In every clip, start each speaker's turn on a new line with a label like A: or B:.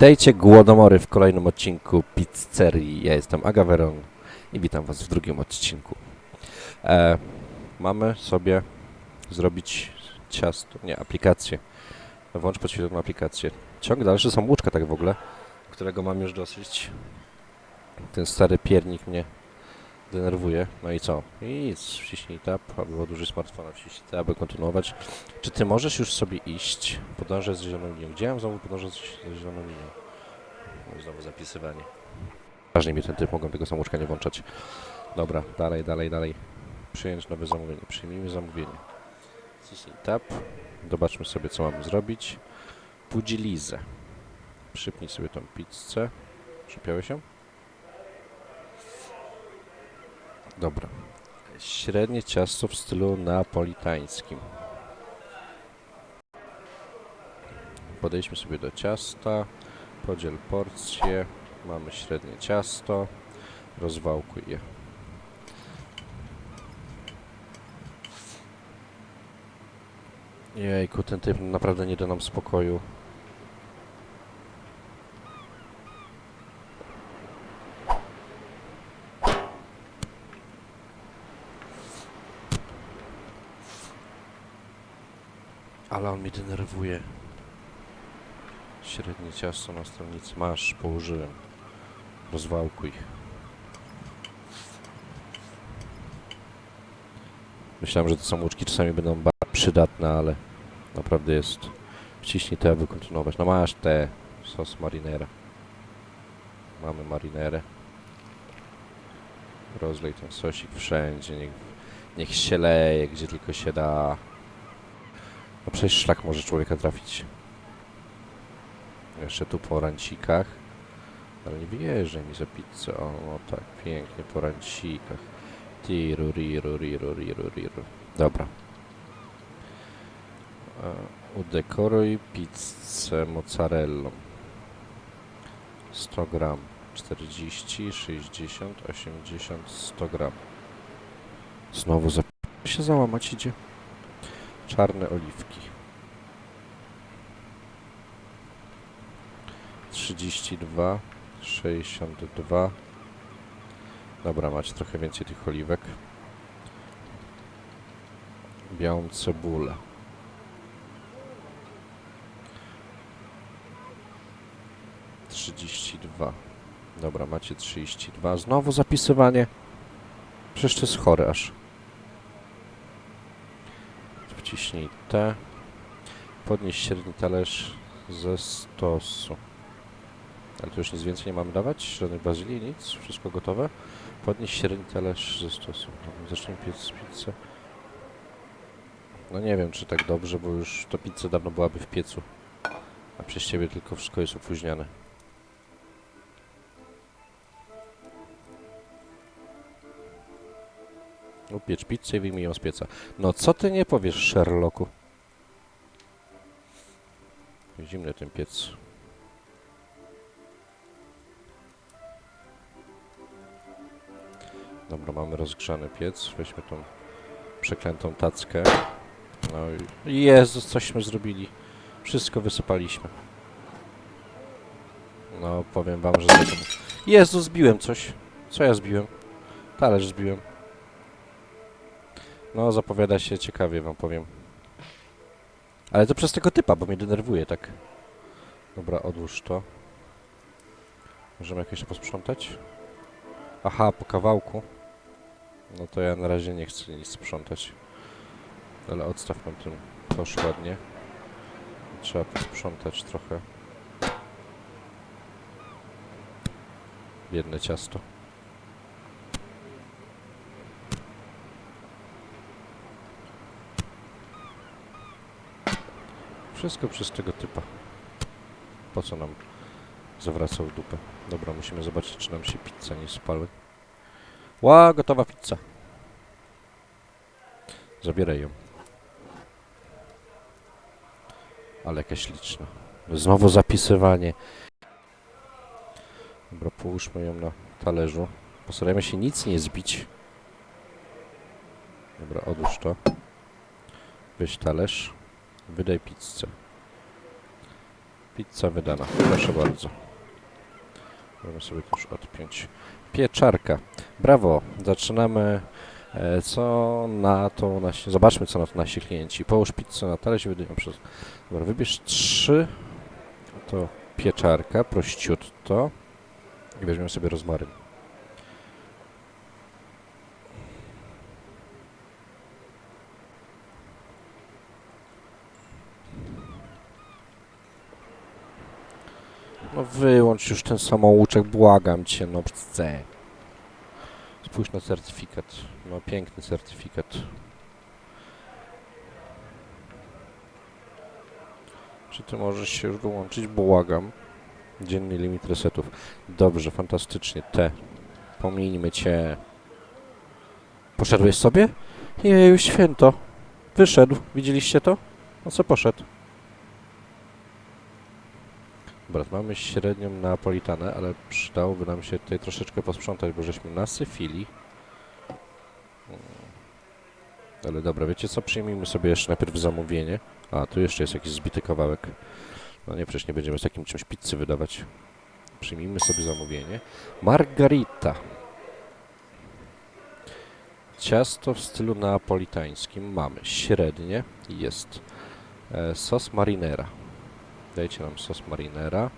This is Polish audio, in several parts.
A: Dajcie głodomory w kolejnym odcinku Pizzerii. Ja jestem Agaveron i witam Was w drugim odcinku. E, mamy sobie zrobić ciasto, nie, aplikację. Włącz podświetloną aplikację. Ciąg dalszy samouczka tak w ogóle, którego mam już dosyć. Ten stary piernik mnie denerwuje. No i co? I nic, wciśnij tab, aby odłożyć smartfona, wciśnij tab, aby kontynuować. Czy ty możesz już sobie iść? Podążę z zieloną linią. Gdzie ja znowu podążać z zieloną linią? No i znowu zapisywanie. Ważnie mi ten typ, mogą tego samouczka nie włączać. Dobra, dalej, dalej, dalej. Przyjąć nowe zamówienie. Przyjmijmy zamówienie. Wciśnij tab. Zobaczmy sobie, co mamy zrobić. Pudzilizę. Przypnij sobie tą pizzę. Przypiały się? Dobra. Średnie ciasto w stylu napolitańskim. Podejdźmy sobie do ciasta. Podziel porcję. Mamy średnie ciasto. Rozwałkuj je. Jejku, ten typ naprawdę nie da nam spokoju. Ale on mnie denerwuje. Średnie ciasto na stronicy. Masz, położyłem. Rozwałkuj. Myślałem, że te samouczki czasami będą bardzo przydatne, ale naprawdę jest. Wciśnij te, aby kontynuować. No masz te. Sos marinera. Mamy marinerę. Rozlej ten sosik wszędzie. Niech, niech się leje, gdzie tylko się da. No przecież szlak może człowieka trafić. Jeszcze tu po rancikach. Ale nie wyjeżdżaj mi za pizzę. O, no tak, pięknie po rancikach. Tiru, riru, riru, riru, riru. Dobra. E, Udekoruj pizzę mozzarellą. 100 gram. 40, 60, 80, 100 gram. Znowu za... się załamać idzie. Czarne oliwki. 32, 62. Dobra, macie trochę więcej tych oliwek. Białą cebulę. Trzydzieści dwa. Dobra, macie 32. Znowu zapisywanie. Przecież to jest chory aż. Wciśnij T. Podnieś średni talerz ze stosu. Ale tu już nic więcej nie mamy dawać? Żadnej bazylii, nic? Wszystko gotowe? Podnieś średni talerz ze stosu. Dobra, Zacznij piec pizzę. No nie wiem, czy tak dobrze, bo już to pizza dawno byłaby w piecu. A przez ciebie tylko wszystko jest opóźniane. Upiecz pizzę i wyjmij ją z pieca. No co ty nie powiesz, Sherlocku? Zimny ten piec. Dobra, mamy rozgrzany piec. Weźmy tą przeklętą tackę. No i... Jezus, cośmy zrobili. Wszystko wysypaliśmy. No, powiem wam, że... Jezu, zbiłem coś. Co ja zbiłem? Talerz zbiłem. No, zapowiada się ciekawie, wam powiem. Ale to przez tego typa, bo mnie denerwuje tak. Dobra, odłóż to. Możemy jakieś to posprzątać? Aha, po kawałku. No to ja na razie nie chcę nic sprzątać. Ale odstaw nam ten kosz ładnie. Trzeba posprzątać trochę. Biedne ciasto. Wszystko przez tego typa. Po co nam zawracał dupę? Dobra, musimy zobaczyć, czy nam się pizza nie spali. Ła, gotowa pizza. Zabieraj ją. Ale jakaś liczna. Znowu zapisywanie. Dobra, połóżmy ją na talerzu. Postarajmy się nic nie zbić. Dobra, odłóż to. Weź talerz. Wydaj pizzę. Pizza wydana. Proszę bardzo. Możemy sobie już odpiąć. Pieczarka. Brawo. Zaczynamy. E, co na to nasi... Zobaczmy, co na to nasi klienci. Połóż pizzę na talerz i wydymią przez... Dobra, wybierz trzy. To pieczarka, prościutto. I weźmiemy sobie rozmaryn. No wyłącz już ten samouczek, błagam cię, no chcę. Spójrz na certyfikat. No piękny certyfikat. Czy ty możesz się już wyłączyć? Błagam. Dzienny limit resetów. Dobrze, fantastycznie. Te. Pomińmy cię. Poszedłeś sobie? Jeju, święto. Wyszedł. Widzieliście to? No co poszedł? Dobra, mamy średnią neapolitanę, ale przydałoby nam się tutaj troszeczkę posprzątać, bo żeśmy nasyfili. Mm. Ale dobra, wiecie co? Przyjmijmy sobie jeszcze najpierw zamówienie. A, tu jeszcze jest jakiś zbity kawałek. No nie, przecież nie będziemy z takim czymś pizzy wydawać. Przyjmijmy sobie zamówienie. Margarita. Ciasto w stylu neapolitańskim mamy. Średnie jest e, sos marinera. Dajcie nam sos marinera.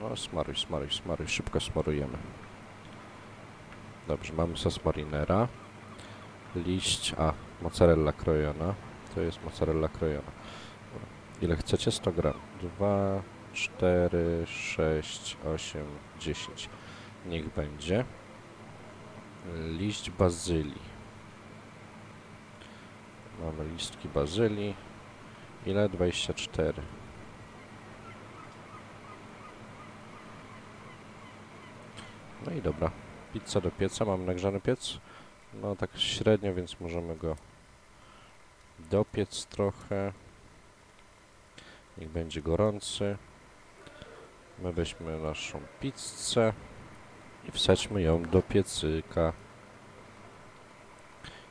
A: No smaruj, smaruj, smaruj. Szybko smarujemy. Dobrze, mamy sos marinera. Liść, a, mozzarella krojona. To jest mozzarella krojona. Ile chcecie? 100 gram. 2, 4, 6, 8, 10. Niech będzie. Liść bazylii. Mamy listki bazylii. Ile? 24. No i dobra. Pizza do pieca. Mamy nagrzany piec. No tak średnio, więc możemy go dopiec trochę. Niech będzie gorący. My weźmy naszą pizzę i wsadźmy ją do piecyka.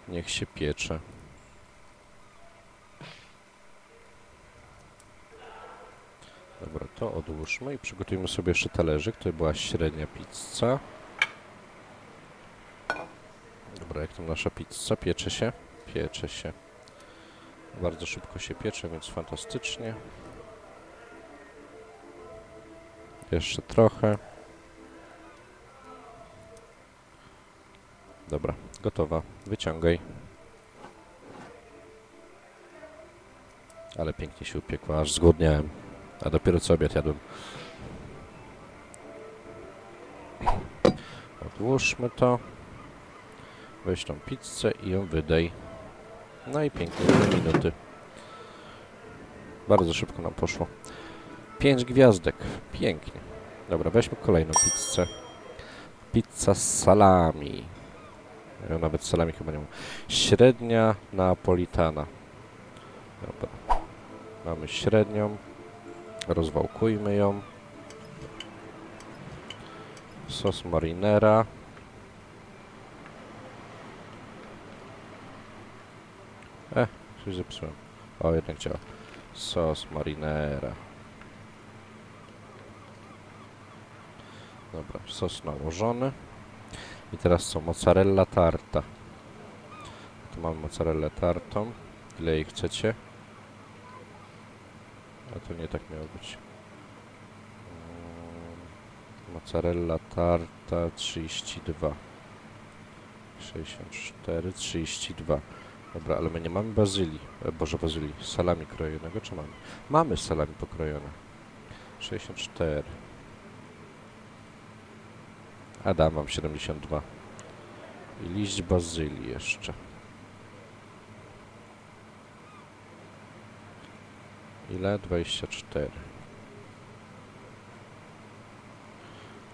A: Niech się piecze. Dobra, to odłóżmy i przygotujmy sobie jeszcze talerzyk. To była średnia pizza. Dobra, jak tam nasza pizza? Piecze się? Piecze się. Bardzo szybko się piecze, więc fantastycznie. Jeszcze trochę. Dobra, gotowa. Wyciągaj. Ale pięknie się upiekła, aż zgłodniałem. A dopiero co obiad jadłem. Odłóżmy to. Weź tą pizzę i ją wydaj. No i pięknie, dwie minuty. Bardzo szybko nam poszło. Pięć gwiazdek. Pięknie. Dobra, weźmy kolejną pizzę. Pizza z salami. Ja nawet salami chyba nie mam. Średnia napolitana. Dobra. Mamy średnią. Rozwałkujmy ją. Sos marinera. E, coś zepsułem. O, jednak działa. Sos marinera. Dobra, sos nałożony. I teraz co? Mozzarella tarta. Tu mamy mozzarellę tartą. Ile jej chcecie? A to nie tak miało być. Mm, Mozzarella tarta 32. 64, 32. Dobra, ale my nie mamy bazylii. E, Boże, bazylii. Salami krojonego, czy mamy? Mamy salami pokrojone. 64. A dam wam 72. I liść bazylii jeszcze. Ile? 24.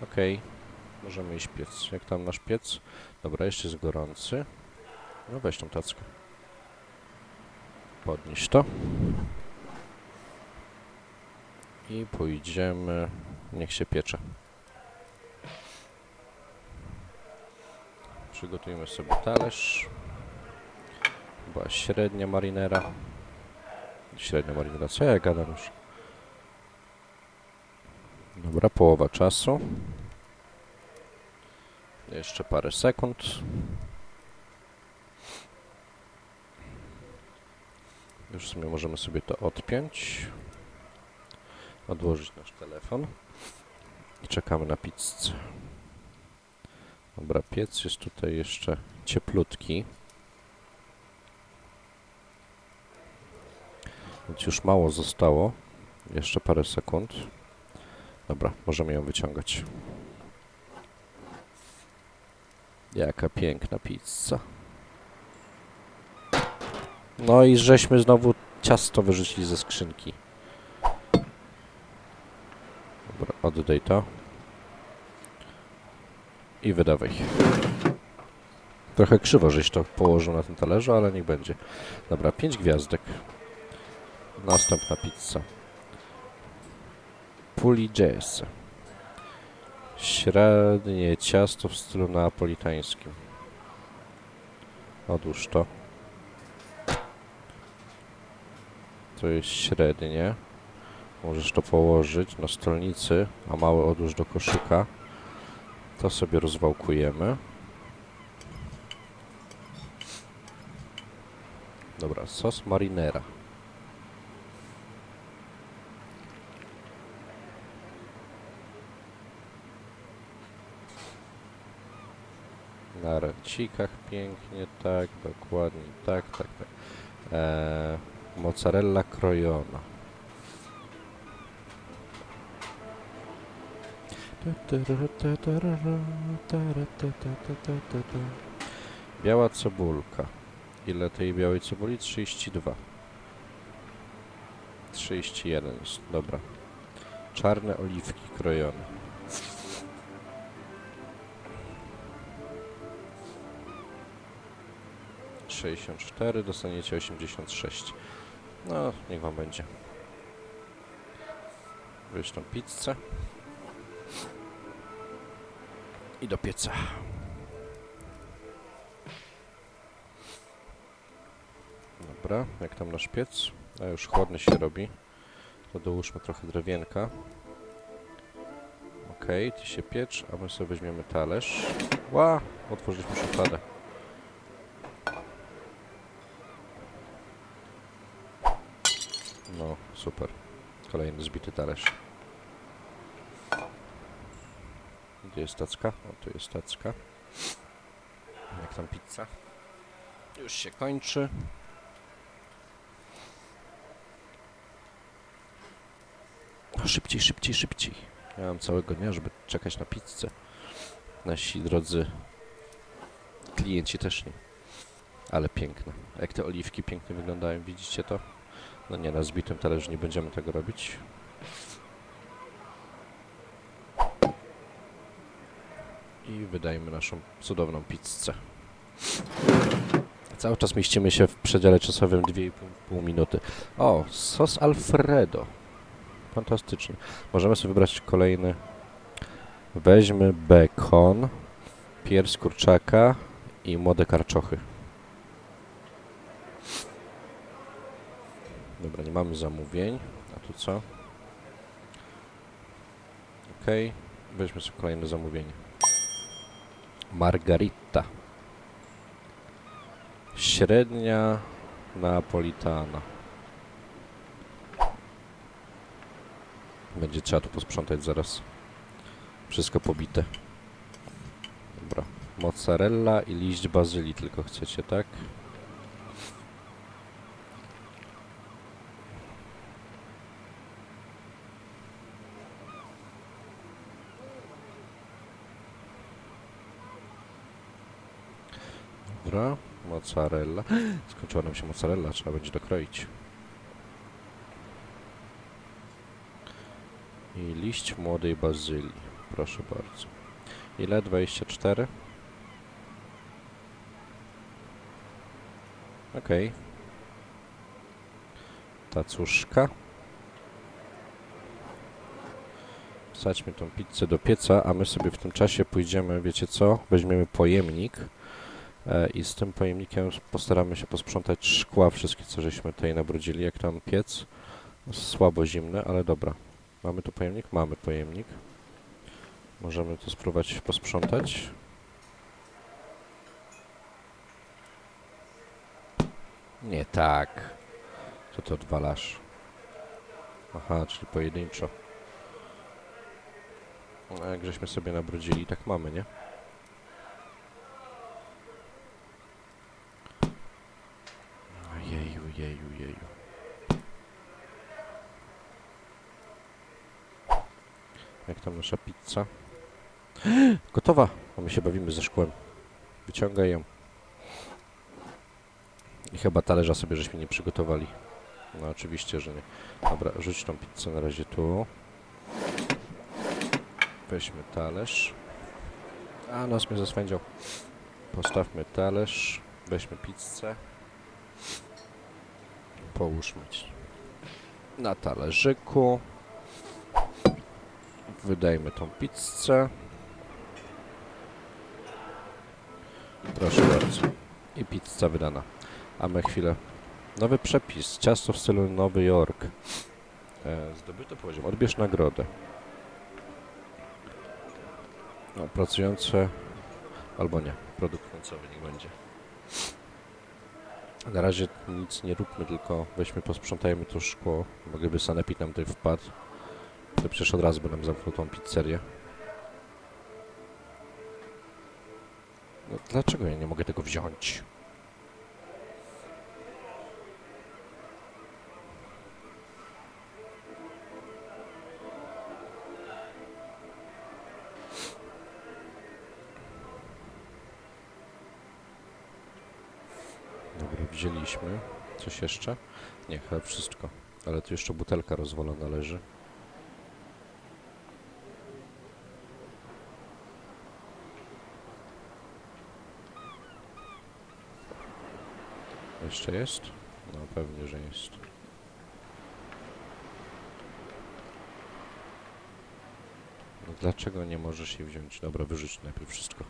A: Okej. Możemy iść piec. Jak tam nasz piec? Dobra, jeszcze jest gorący. No weź tą tackę. Podnieś to. I pójdziemy. Niech się piecze. Przygotujemy sobie talerz. Była średnia marinera. Średnia marinera, co ja gadam już? Dobra, połowa czasu. Jeszcze parę sekund. Już w sumie możemy sobie to odpiąć. Odłożyć nasz telefon. I czekamy na pizzę. Dobra, piec jest tutaj jeszcze cieplutki. Więc już mało zostało. Jeszcze parę sekund. Dobra, możemy ją wyciągać. Jaka piękna pizza. No i żeśmy znowu ciasto wyrzucili ze skrzynki. Dobra, oddaj to. I wydawaj. Trochę krzywo żeś to położył na tym talerzu, ale niech będzie. Dobra, pięć gwiazdek. Następna pizza. Puligese. Średnie ciasto w stylu neapolitańskim. Odłóż to. To jest średnie. Możesz to położyć na stolnicy, a mały odłóż do koszyka. To sobie rozwałkujemy. Dobra, sos marinera. Na ręcikach pięknie, tak, dokładnie, tak, tak, tak. Eee, mozzarella krojona. Biała cebulka. Ile tej białej cebuli? 32. 31 jest, dobra. Czarne oliwki krojone. Sześćdziesiąt cztery, dostaniecie osiemdziesiąt sześć. No, niech wam będzie. Weź tą pizzę. I do pieca. Dobra, jak tam nasz piec? A już chłodny się robi. To dołóżmy trochę drewienka. Okej, ty się piecz, a my sobie weźmiemy talerz. Ła! Otworzyliśmy szufladę. No, super. Kolejny zbity talerz. Gdzie jest tacka? O, tu jest tacka. Jak tam pizza? Już się kończy. No, szybciej, szybciej, szybciej. Ja mam całego dnia, żeby czekać na pizzę. Nasi drodzy klienci też nie. Ale piękne. Jak te oliwki pięknie wyglądają, widzicie to? No nie, na zbitym talerzu nie będziemy tego robić. I wydajemy naszą cudowną pizzę. Cały czas mieścimy się w przedziale czasowym 2,5 minuty. O, sos Alfredo. Fantastyczny. Możemy sobie wybrać kolejny. Weźmy bekon, pierś kurczaka i młode karczochy. Dobra, nie mamy zamówień. A tu co? Okej, weźmy sobie kolejne zamówienie. Margarita. Średnia napolitana. Będzie trzeba tu posprzątać zaraz. Wszystko pobite. Dobra. Mozzarella i liść bazylii tylko chcecie, tak? Dobra, mozzarella. Skończyła nam się mozzarella, trzeba będzie dokroić. I liść młodej bazylii. Proszę bardzo. Ile? 24? Okej. Tacuszka. Wsadźmy tą pizzę do pieca, a my sobie w tym czasie pójdziemy, wiecie co? Weźmiemy pojemnik I z tym pojemnikiem postaramy się posprzątać szkła wszystkie, co żeśmy tutaj nabrudzili, jak tam piec. Słabo zimne, ale dobra. Mamy tu pojemnik? Mamy pojemnik. Możemy to spróbować posprzątać. Nie tak. Co to odwalasz? Aha, czyli pojedynczo. No, jak żeśmy sobie nabrudzili, tak mamy, nie? Jeju, jeju, jeju. Jak tam nasza pizza? Gotowa! A my się bawimy ze szkłem. Wyciągaj ją. I chyba talerza sobie żeśmy nie przygotowali. No oczywiście, że nie. Dobra, rzuć tą pizzę na razie tu. Weźmy talerz. A, nos mnie zaswędział. Postawmy talerz. Weźmy pizzę. Połóżmy na talerzyku. Wydajmy tą pizzę. Proszę bardzo. I pizza wydana. A my chwilę. Nowy przepis. Ciasto w stylu Nowy Jork. E, zdobyto poziom. Odbierz nagrodę. No, pracujące... Albo nie. Produkt końcowy niech będzie. Na razie nic nie róbmy, tylko weźmy, posprzątajmy to szkło. Mogliby sanepid nam tutaj wpadł. To przecież od razu nam zamknął tą pizzerię. No, dlaczego ja nie mogę tego wziąć? Dobra, wzięliśmy. Coś jeszcze? Nie, chyba wszystko. Ale tu jeszcze butelka rozwalona leży. Jeszcze jest? No pewnie, że jest. No dlaczego nie możesz jej wziąć? Dobra, wyrzuć najpierw wszystko.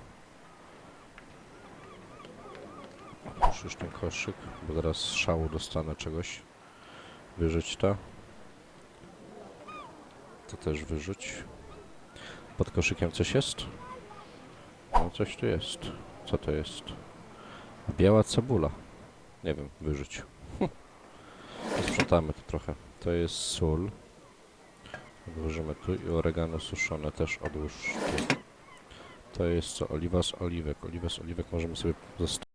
A: Już ten koszyk, bo zaraz szału dostanę czegoś. Wyrzuć to. To też wyrzuć. Pod koszykiem coś jest? No coś tu jest. Co to jest? Biała cebula. Nie wiem, wyrzuć. Posprzątamy to trochę. To jest sól. Odłożymy tu i oregano suszone też odłóż tu. To jest co? Oliwa z oliwek. Oliwę z oliwek możemy sobie zostawić.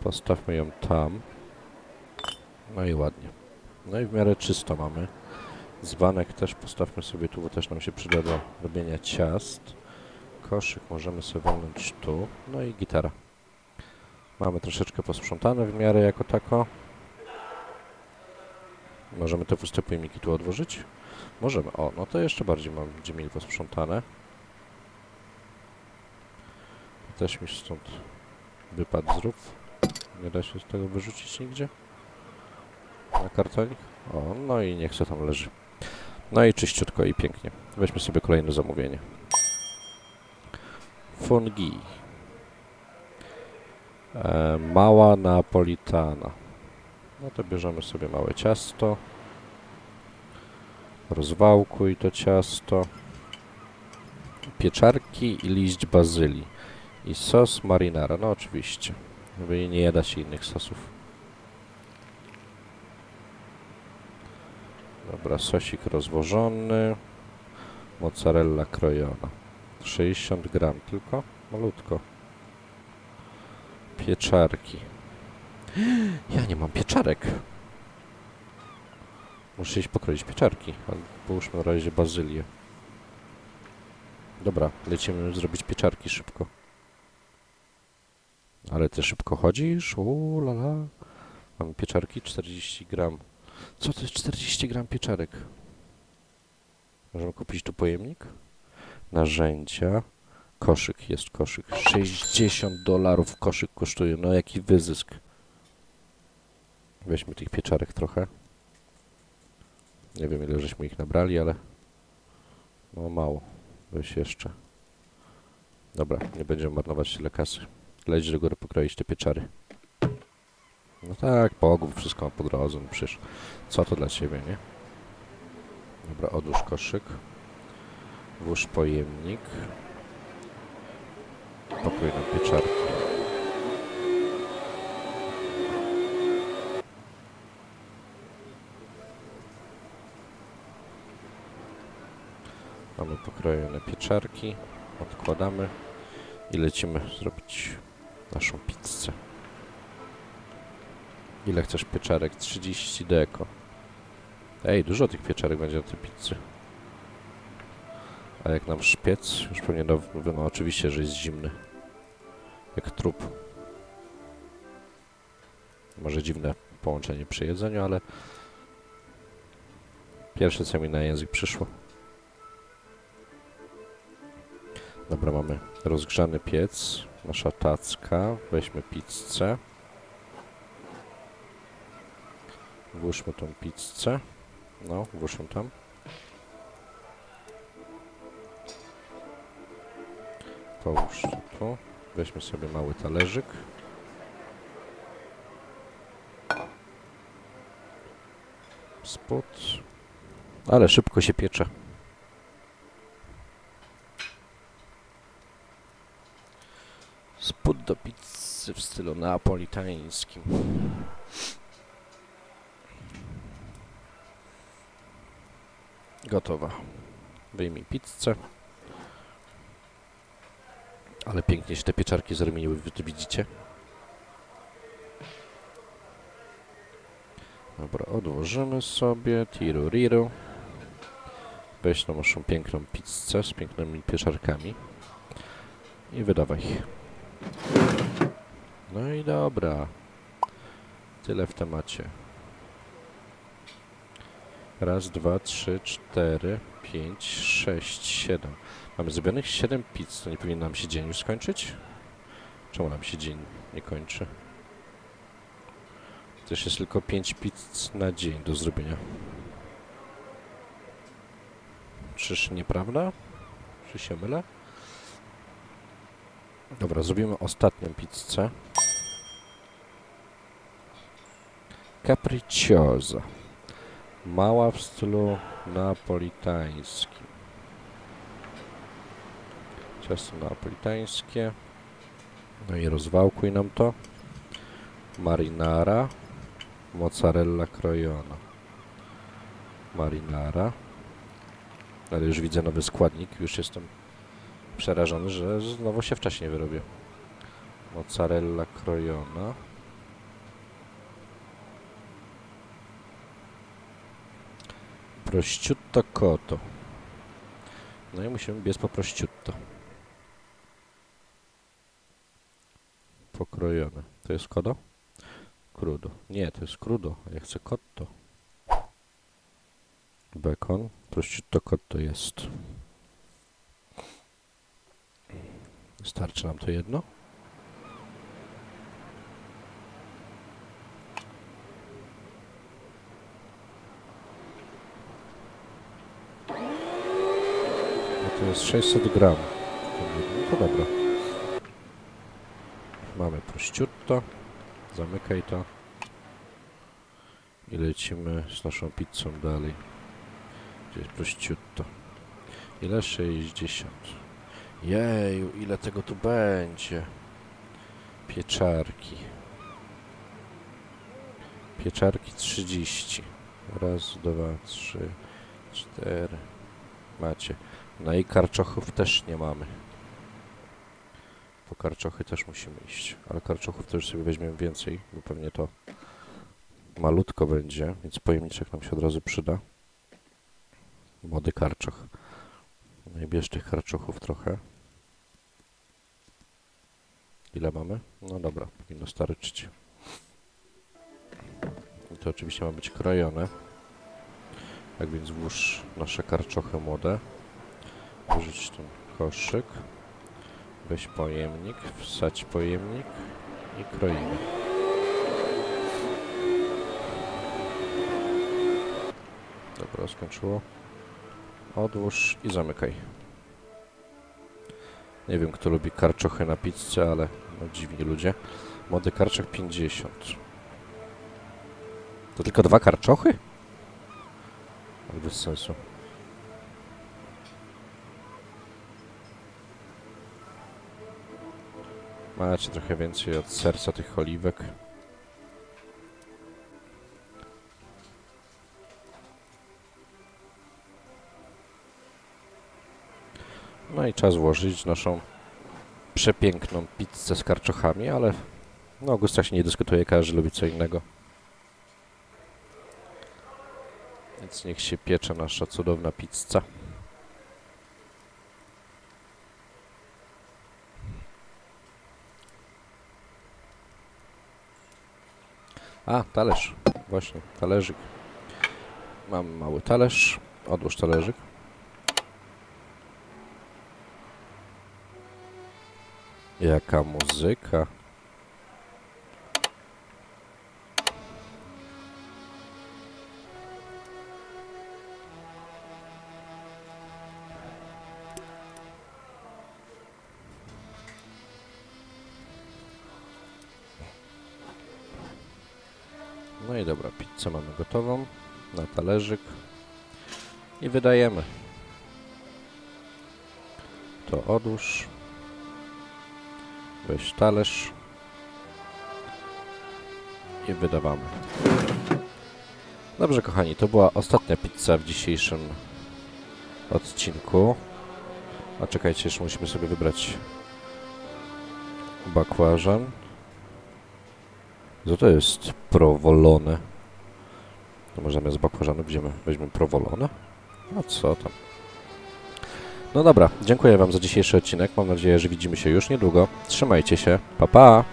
A: Postawmy ją tam. No i ładnie. No i w miarę czysto mamy. Dzbanek też postawmy sobie tu, bo też nam się przyda do robienia ciast. Koszyk możemy sobie walnąć tu. No i gitara. Mamy troszeczkę posprzątane w miarę jako tako. Możemy te puste pojemniki tu odłożyć? Możemy. O, no to jeszcze bardziej mam, będziemy mieli posprzątane. Też mi stąd wypadł zrób. Nie da się z tego wyrzucić nigdzie? Na kartonik? O, no i niech se tam leży. No i czyściutko i pięknie. Weźmy sobie kolejne zamówienie. Fungi. E, mała napolitana. No to bierzemy sobie małe ciasto. Rozwałkuj to ciasto. Pieczarki i liść bazylii. I sos marinara. No oczywiście. Nie jada się innych sosów. Dobra, sosik rozwożony. Mozzarella krojona. 60 gram tylko. Malutko. Pieczarki. Ja nie mam pieczarek. Muszę iść pokroić pieczarki. Połóżmy na razie bazylię. Dobra, lecimy zrobić pieczarki szybko. Ale ty szybko chodzisz? Uuu, lala. Mamy pieczarki 40 gram. Co to jest 40 gram pieczarek? Możemy kupić tu pojemnik? Narzędzia. Koszyk, jest koszyk. 60 dolarów koszyk kosztuje. No jaki wyzysk. Weźmy tych pieczarek trochę. Nie wiem ile żeśmy ich nabrali, ale... No mało. Weź jeszcze. Dobra, nie będziemy marnować tyle kasy. Leć do góry pokroić te pieczary. No tak, pogób, wszystko ma po drodze, no przecież co to dla ciebie, nie? Dobra, odłóż koszyk. Włóż pojemnik. Pokój na pieczarki. Mamy pokrojone pieczarki. Odkładamy i lecimy zrobić naszą pizzę. Ile chcesz pieczarek? 30 deko. Ej, dużo tych pieczarek będzie na tej pizzy. A jak nam szpiec? Już pewnie nowy, no oczywiście, że jest zimny. Jak trup. Może dziwne połączenie przy jedzeniu, ale pierwsze co mi na język przyszło. Dobra, mamy rozgrzany piec, nasza tacka, weźmy pizzę. Włóżmy tą pizzę. No, włóż ją tam. Połóż tu. Weźmy sobie mały talerzyk. Spód. Ale szybko się piecze. Spód do pizzy w stylu neapolitańskim. Gotowa. Wyjmij pizzę. Ale pięknie się te pieczarki to widzicie? Dobra, odłożymy sobie. Tiruriru. Weź tą naszą piękną pizzę z pięknymi pieczarkami. I wydawaj. No i dobra. Tyle w temacie. Raz, dwa, trzy, cztery, pięć, sześć, siedem. Mamy zrobionych siedem pizz. To nie powinien nam się dzień już skończyć? Czemu nam się dzień nie kończy? Też jest tylko pięć pizz na dzień do zrobienia. Czyż nieprawda? Czy się mylę? Dobra, zrobimy ostatnią pizzę. Capricciosa. Mała w stylu napolitańskim. Ciasto napolitańskie. No i rozwałkuj nam to. Marinara. Mozzarella krojona. Marinara. Ale już widzę nowy składnik. Już jestem przerażony, że znowu się wcześniej wyrobię. Mozzarella krojona. Prosciutto cotto. No i musimy biec po prosciutto. Pokrojone. To jest kodo? Crudo. Nie, to jest crudo. a Ja chcę cotto. Bekon. Prosciutto cotto jest. Starczy nam to jedno? No to jest 600 gram. No to dobra. Mamy prosciutto. Zamykaj to. I lecimy z naszą pizzą dalej. Gdzie jest prosciutto? Ile? 60. Jeju, ile tego tu będzie? Pieczarki. Pieczarki 30. Raz, dwa, trzy, cztery. Macie. No i karczochów też nie mamy. Po karczochy też musimy iść. Ale karczochów też sobie weźmiemy więcej, bo pewnie to malutko będzie, więc pojemniczek nam się od razu przyda. Młody karczoch. No i bierz tych karczochów trochę. Ile mamy? No dobra, powinno starczyć. I to oczywiście ma być krojone. Tak więc włóż nasze karczochy młode. Wyrzuć ten koszyk. Weź pojemnik, wsadź pojemnik i kroimy. Dobra, skończyło. Odłóż i zamykaj. Nie wiem, kto lubi karczochy na pizzę, ale No dziwni ludzie. Młody karczok 50. To tylko dwa karczochy? Bez sensu. Macie trochę więcej od serca tych oliwek. No i czas włożyć naszą przepiękną pizzę z karczochami, ale no o gustach się nie dyskutuje, każdy lubi co innego. Więc niech się piecze nasza cudowna pizza. A, talerz. Właśnie, talerzyk. Mam mały talerz. Odłóż talerzyk. Jaka muzyka. No i dobra, pizzę mamy gotową na talerzyk i wydajemy. To odłóż. Weź talerz i wydawamy. Dobrze, kochani, to była ostatnia pizza w dzisiejszym odcinku. A czekajcie, musimy sobie wybrać bakłażan. Co to jest prowolone? To może zamiast bakłażanu weźmiemy, weźmiemy prowolone? No co tam. No dobra, dziękuję Wam za dzisiejszy odcinek. Mam nadzieję, że widzimy się już niedługo. Trzymajcie się. Pa, pa!